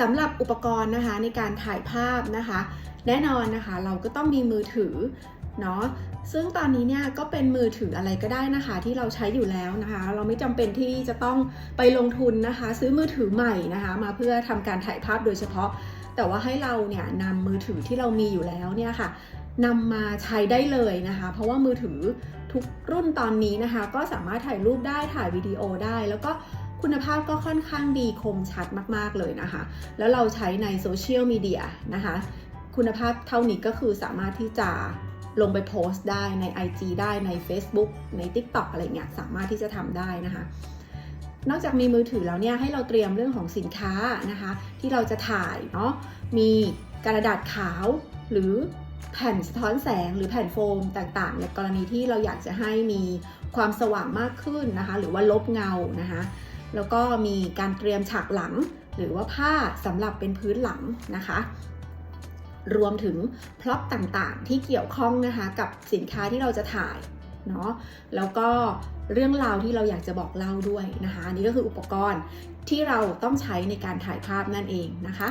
สำหรับอุปกรณ์นะคะในการถ่ายภาพนะคะ แน่นอนนะคะเราก็ต้องมีมือถือเนาะซึ่งตอนนี้เนี่ยก็เป็นมือถืออะไรก็ได้นะคะ ที่เราใช้อยู่แล้วนะคะ เราไม่จำเป็นที่จะต้องไปลงทุนนะคะ ซื้อมือถือใหม่นะคะ มาเพื่อทำการถ่ายภาพโดยเฉพาะ แต่ว่าให้เราเนี่ยนำมือถือที่เรามีอยู่แล้วเนี่ยค่ะนำมาใช้ได้เลยนะคะ เพราะว่ามือถือทุกรุ่นตอนนี้นะคะ ก็สามารถถ่ายรูปได้ถ่ายวิดีโอได้ แล้วก็ คุณภาพก็ค่อนข้างดีคมชัดมาก ๆ เลยนะคะ แล้วเราใช้ในโซเชียลมีเดียนะคะ คุณภาพเท่านี้ก็คือสามารถที่จะลงไปโพสต์ได้ใน IG ได้ใน Facebook ใน TikTok อะไรเงี้ยสามารถที่จะทำได้นะคะ นอกจากมีมือถือแล้วเนี่ยให้เราเตรียมเรื่องของสินค้านะคะ ที่เราจะถ่ายเนาะมีกระดาษขาวหรือแผ่นสะท้อนแสงหรือแผ่นโฟมต่างๆ ในกรณีที่เราอยากจะให้มีความสว่างมากขึ้นนะคะ หรือว่าลบเงานะคะ แล้วก็มีการเตรียมฉากหลัง หรือว่าผ้าสำหรับเป็นพื้นหลังนะคะ รวมถึงพล็อปต่างๆ ที่เกี่ยวข้องนะคะกับสินค้าที่เราจะถ่ายเนาะแล้วก็เรื่องราวที่เราอยากจะบอกเล่าด้วยนะคะอันนี่ก็คืออุปกรณ์ที่เราต้องใช้ในการถ่ายภาพนั่นเองนะคะ